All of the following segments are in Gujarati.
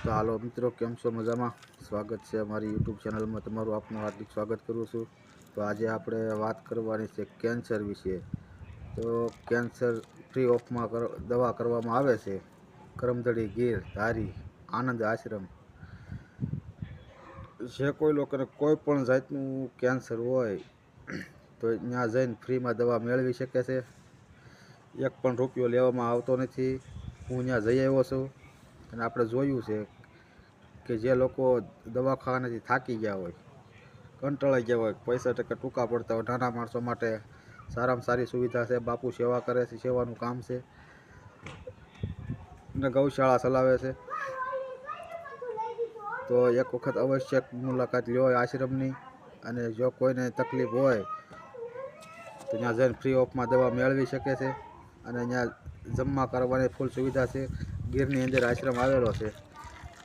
તો હાલો મિત્રો, કેમ છો? મજામાં? સ્વાગત છે અમારી યુટ્યુબ ચેનલમાં તમારું આપનું હાર્દિક સ્વાગત કરું છું. તો આજે આપણે વાત કરવાની છે કેન્સર વિશે. તો કેન્સર ફ્રી ઓફમાં દવા કરવામાં આવે છે. કરમદડી ગીર, ધારી, આનંદ આશ્રમ. જે કોઈ લોકોને કોઈ પણ જાતનું કેન્સર હોય, તો ત્યાં જઈને ફ્રીમાં દવા મેળવી શકે છે. એક પણ રૂપિયો લેવામાં આવતો નથી. હું ત્યાં જઈ આવ્યો છું. અને આપણે જોયું છે કે જે લોકો દવાખાનાથી થાકી ગયા હોય, કંટાળાઈ ગયા હોય, પૈસા ટકા ટૂંકા પડતા હોય, નાના માણસો માટે સારામાં સારી સુવિધા છે, બાપુ સેવા કરે છે, સેવાનું કામ છે અને ગૌશાળા ચલાવે છે. તો એક વખત અવશ્ય મુલાકાત લ્યો આશ્રમની અને જો કોઈને તકલીફ હોય, તો ત્યાં જઈને ફ્રી ઓફમાં દવા મેળવી શકે છે અને ત્યાં જમવા કરવાની ફૂલ સુવિધા છે. ગીરની અંદર આશ્રમ આવેલો છે.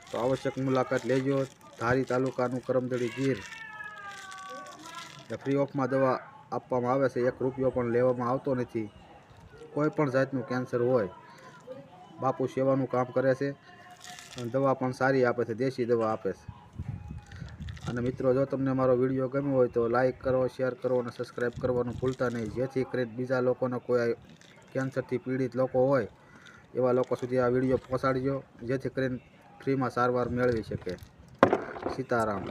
તો આવશ્યક મુલાકાત લેજો. ધારી તાલુકાનું કરમદડી ગીર. ફ્રી ઓફમાં દવા આપવામાં આવે છે. એક રૂપિયો પણ લેવામાં આવતો નથી. કોઈ પણ જાતનું કેન્સર હોય, બાપુ સેવાનું કામ કરે છે અને દવા પણ સારી આપે છે. દેશી દવા આપે છે. અને મિત્રો, જો તમને મારો વીડિયો ગમ્યો હોય તો લાઇક કરો, શેર કરો અને સબસ્ક્રાઈબ કરવાનું ભૂલતા નહીં. જેથી કરીને બીજા લોકોને કોઈ કેન્સરથી પીડિત લોકો હોય એવા લોકો સુધી આ વીડિયો પહોંચાડજો જેથી કરીને ફ્રીમાં સારવાર મેળવી શકે. સીતારામ.